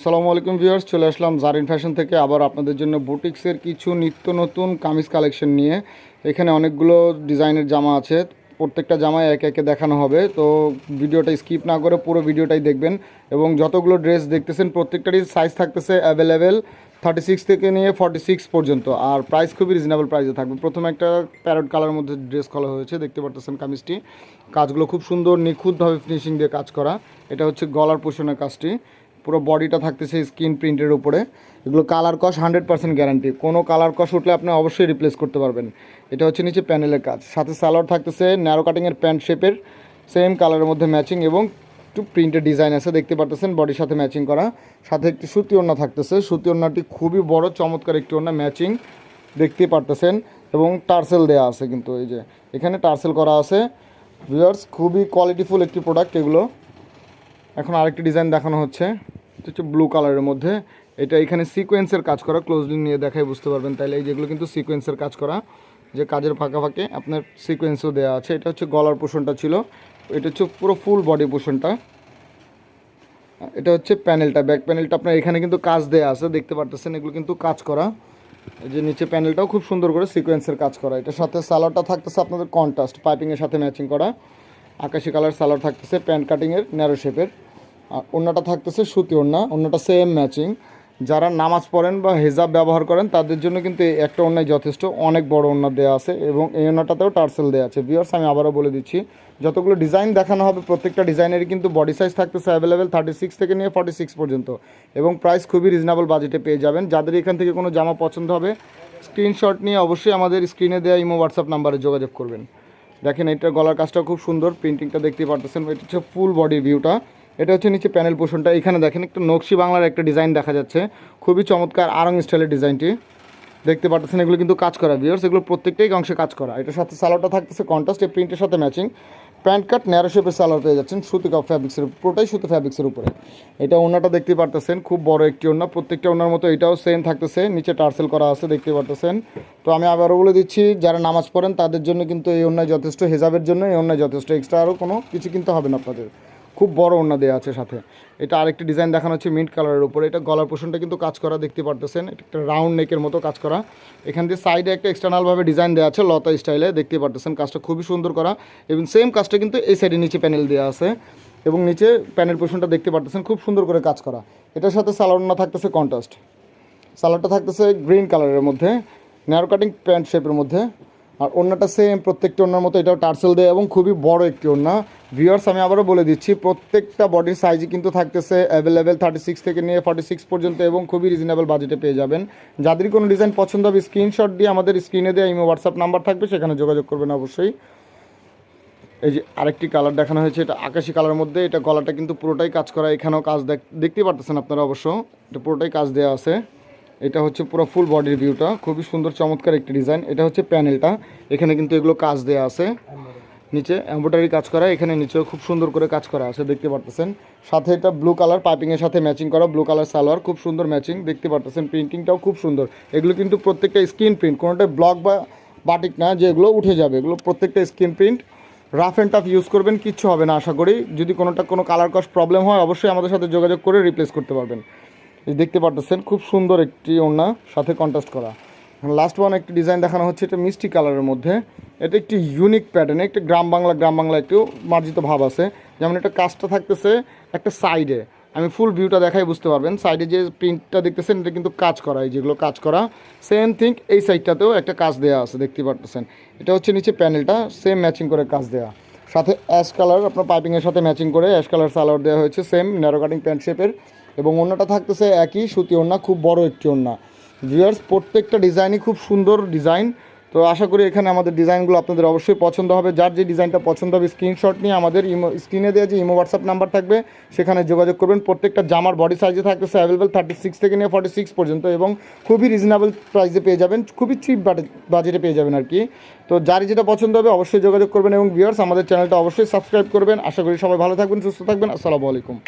আসসালামু আলাইকুম ভিউয়ার্স, চলে আসলাম জারিন ফ্যাশন থেকে। আবার আপনাদের জন্য বুটিক্সের কিছু নিত্য নতুন কামিজ কালেকশন নিয়ে। এখানে অনেকগুলো ডিজাইনের জামা আছে। প্রত্যেকটা জামায় একে একে দেখানো হবে। তো ভিডিওটা স্কিপ না করে পুরো ভিডিওটাই দেখবেন। এবং যতগুলো ড্রেস দেখতেছেন, প্রত্যেকটারই সাইজ থাকতেছে অ্যাভেলেবেল থার্টি সিক্স থেকে নিয়ে ফর্টি সিক্স পর্যন্ত। আর প্রাইস খুবই রিজনেবল প্রাইসে থাকবে। প্রথমে একটা প্যারট কালার মধ্যে ড্রেস খোলা হয়েছে, দেখতে পারতেছেন কামিজটি। কাজগুলো খুব সুন্দর, নিখুঁতভাবে ফিনিশিং দিয়ে কাজ করা। এটা হচ্ছে গলার পোষণের কাজটি। পুরো বডিটা থাকতেছে স্কিন প্রিন্টের উপরে। এগুলো কালার কস হান্ড্রেড পার্সেন্ট গ্যারান্টি কোনো কালার কস উঠলে আপনি অবশ্যই রিপ্লেস করতে পারবেন। এটা হচ্ছে নিচে প্যানেলের কাজ। সাথে সালোয়ার থাকতেছে ন্যারো কাটিংয়ের প্যান্ট শেপের সেম কালারের মধ্যে ম্যাচিং এবং একটু প্রিন্টের ডিজাইন আছে, দেখতে পারতেছেন বডির সাথে ম্যাচিং করা। সাথে একটি সুতি ওড়না থাকতেছে। সুতি ওড়নাটি খুবই বড়, চমৎকার একটি ওড়না ম্যাচিং দেখতে পারতেছেন। এবং টার্সেল দেওয়া আছে কিন্তু এই যে। এখানে টার্সেল করা আছে। ভিউয়ার্স খুবই কোয়ালিটিফুল একটি প্রোডাক্ট এগুলো। এখন আরেকটি ডিজাইন দেখানো হচ্ছে। হচ্ছে ব্লু কালারের মধ্যে। এটা এখানে সিকোয়েন্সের কাজ করা ক্লোজলি নিয়ে দেখাই বুঝতে পারবেন। তাইলে এই যেগুলো কিন্তু সিকোয়েন্সের কাজ করা, যে কাজের ফাঁকা ফাঁকে আপনার সিকোয়েন্সও দেওয়া আছে। এটা হচ্ছে গলার পোষণটা ছিল। এটা হচ্ছে পুরো ফুল বডি পোষণটা। এটা হচ্ছে প্যানেলটা ব্যাক প্যানেলটা আপনার এখানে কিন্তু কাজ দেওয়া আছে, দেখতে পারতেছেন, এগুলো কিন্তু কাজ করা। যে নিচে প্যানেলটাও খুব সুন্দর করে সিকোয়েন্সের কাজ করা। এটার সাথে সালোয়ারটা থাকতেছে আপনাদের কন্ট্রাস্ট পাইপিংয়ের সাথে ম্যাচিং করা। আকাশি কালার সালোয়ার থাকতেছে, প্যান্ট কাটিংয়ের ন্যারো শেপের আর অন্যটা থাকতেছে সুতি ওড়না অন্যটা সেম ম্যাচিং যারা নামাজ পড়েন বা হেজাব ব্যবহার করেন, তাদের জন্য কিন্তু একটা অন্যায় যথেষ্ট। অনেক বড় ওড়না দেওয়া আছে এবং এই ওড়নাটাতেও টার্সেল দেওয়া আছে। ভিওর্স আমি আবারও বলে দিচ্ছি, যতগুলো ডিজাইন দেখানো হবে, প্রত্যেকটা ডিজাইনেরই কিন্তু বডি সাইজ থাকতেছে অ্যাভেলেবেল থার্টি সিক্স থেকে নিয়ে ফর্টি সিক্স পর্যন্ত। এবং প্রাইস খুবই রিজনেবল বাজেটে পেয়ে যাবেন। যাদের এখান থেকে কোনো জামা পছন্দ হবে স্ক্রিনশট নিয়ে অবশ্যই আমাদের স্ক্রিনে দেওয়া ইমো হোয়াটসঅ্যাপ নাম্বারে যোগাযোগ করবেন। দেখেন এটা গলার কাজটা খুব সুন্দর প্রিন্টিংটা দেখতে পারতেছেন। এটা হচ্ছে ফুল বডি ভিউটা এটা হচ্ছে নিচে প্যানেল পোষণটা এখানে দেখেন একটা নকশি বাংলার একটা ডিজাইন দেখা যাচ্ছে। খুবই চমৎকার আরং স্টাইলের ডিজাইনটি দেখতে পারতেছেন, এগুলো কিন্তু কাজ করা ভিউর্স এগুলো প্রত্যেকটাই অংশে কাজ করা। এটার সাথে সালোটা থাকতেছে কন্ট্রাস্ট এই প্রিন্টের সাথে ম্যাচিং প্যান্ট কাট ন্যারো শেপের সালোয়ার পেয়ে যাচ্ছেন সুতি কাপ ফ্যাব্রিক্সের পুরোটাই সুতো ফ্যাব্রিক্সের উপরে। এটা ওনাটা দেখতে পারতেছেন, খুব বড় একটি ওনা প্রত্যেকটা ওনার মতো এটাও সেম থাকতেছে, নিচে টার্সেল করা আছে, দেখতে পারতেছেন। তো আমি আবারও বলে দিচ্ছি, যারা নামাজ পড়েন, তাদের জন্য কিন্তু এই অন্যায় যথেষ্ট হেজাবের জন্য, এই অন্যায় যথেষ্ট এক্সট্রা আরও কোনো কিছু কিন্তু হবে না আপনাদের। খুব বড় ওড়না দেওয়া আছে সাথে। এটা আরেকটি ডিজাইন দেখানো হচ্ছে মিন্ট কালারের উপরে। এটা গলার পোষণটা কিন্তু কাজ করা, দেখতে পারতেছেন। একটা রাউন্ড নেকের মতো কাজ করা। এখান দিয়ে সাইডে একটা এক্সটার্নালভাবে ডিজাইন দেওয়া আছে লতা স্টাইলে দেখতে পারতেছেন কাজটা খুবই সুন্দর করা। এবং সেম কাজটা কিন্তু এই সাইডে নিচে প্যানেল দেওয়া আছে। এবং নিচে প্যানেল পোষণটা দেখতে পারতেছেন খুব সুন্দর করে কাজ করা। এটার সাথে সালোয়ারনা থাকতেছে কন্ট্রাস্ট সালোয়ারটা থাকতেছে গ্রিন কালারের মধ্যে ন্যারো কাটিং প্যান্ট শেপের মধ্যে। আর অন্যটা সেম প্রত্যেকটা অন্যার মতো, এটাও টার্সেল দেয় এবং খুবই বড় একটি ওড়না। ভিউয়ার্স আমি আবারও বলে দিচ্ছি, প্রত্যেকটা বডির সাইজই কিন্তু থাকতেছে অ্যাভেলেবেল থার্টি সিক্স থেকে নিয়ে ফর্টি সিক্স পর্যন্ত এবং খুবই রিজনেবল বাজেটে পেয়ে যাবেন। যাদের কোনো ডিজাইন পছন্দ হবে স্ক্রিনশট দিয়ে আমাদের স্ক্রিনে দেওয়া ইমো হোয়াটসঅ্যাপ নাম্বার থাকবে, সেখানে যোগাযোগ করবেন অবশ্যই। এই যে আরেকটি কালার দেখানো হয়েছে, এটা আকাশি কালার মধ্যে, এটা গলাটা কিন্তু পুরোটাই কাজ করা, এখানেও কাজ দেখ, দেখতেই পারতেছেন আপনারা অবশ্য, এটা পুরোটাই কাজ দেওয়া আছে। এটা হচ্ছে পুরো ফুল বডির ভিউটা খুবই সুন্দর, চমৎকার একটি ডিজাইন এটা হচ্ছে প্যানেলটা এখানে কিন্তু এগুলো কাজ দেওয়া আছে। নিচে এম্ব্রয়ডারি কাজ করা, এখানে নিচেও খুব সুন্দর করে কাজ করা আছে, দেখতে পারতেছেন। সাথে এটা ব্লু কালার পাইপিংয়ের সাথে ম্যাচিং করা ব্লু কালার সালোয়ার, খুব সুন্দর ম্যাচিং দেখতে পারতেছেন। প্রিন্টিংটাও খুব সুন্দর। এগুলো কিন্তু প্রত্যেকটা স্ক্রিন প্রিন্ট কোনোটাই ব্লক বা বাটিক না, যে এগুলো উঠে যাবে। এগুলো প্রত্যেকটা screen print rough and tough use করবেন, কিচ্ছু হবে না, আশা করি। যদি কোনোটা কোনো কালার কস্ট প্রবলেম হয়, অবশ্যই আমাদের সাথে যোগাযোগ করে রিপ্লেস করতে পারবেন। দেখতে পারতেছেন, খুব সুন্দর একটি ওড়না, সাথে কন্ট্রাস্ট করা। লাস্ট ওয়ান একটি ডিজাইন দেখানো হচ্ছে, এটা মিষ্টি কালারের মধ্যে। এটা একটি ইউনিক প্যাটার্নে একটি গ্রাম বাংলা গ্রাম বাংলা একটু মার্জিত ভাব আছে। যেমন একটা কাজটা থাকতেছে একটা সাইডে আমি ফুল ভিউটা দেখাই, বুঝতে পারবেন। সাইডে যে প্রিন্টটা দেখতেছেন, এটা কিন্তু কাজ করা, এই যেগুলো কাজ করা। সেম থিঙ্ক এই সাইডটাতেও একটা কাজ দেওয়া আছে, দেখতে পারতেছেন। এটা হচ্ছে নিচে প্যানেলটা সেম ম্যাচিং করে কাজ দেওয়া সাথে অ্যাশ কালার আপনার পাইপিংয়ের সাথে ম্যাচিং করে অ্যাশ কালার সালোয়ার দেওয়া হয়েছে সেম ন্যারো কাটিং প্যান্ট শেপের এবং অন্যটা থাকতেছে একই, সুতি ওড়না, খুব বড় একটি ওড়না। ভিউয়ার্স প্রত্যেকটা ডিজাইনই খুব সুন্দর ডিজাইন। তো আশা করি এখানে আমাদের ডিজাইনগুলো আপনাদের অবশ্যই পছন্দ হবে। যার যে ডিজাইনটা পছন্দ হবে স্ক্রিনশট নিয়ে আমাদের ইমো স্ক্রিনে দেওয়া যে ইমো হোয়াটসঅ্যাপ নাম্বার থাকবে, সেখানে যোগাযোগ করবেন। প্রত্যেকটা জামার বডি সাইজে থাকতেছে অ্যাভেলেবেল থার্টি সিক্স থেকে নিয়ে ফর্টি সিক্স পর্যন্ত এবং খুবই রিজনেবল প্রাইসে পেয়ে যাবেন। খুবই চিপ বাজেটে পেয়ে যাবেন আর কি। তো যার যেটা পছন্দ হবে, অবশ্যই যোগাযোগ করবেন এবং ভিউয়ার্স আমাদের চ্যানেলটা অবশ্যই সাবস্ক্রাইব করবেন। আশা করি সবাই ভালো থাকবেন, সুস্থ থাকবেন। আসসালামু আলাইকুম।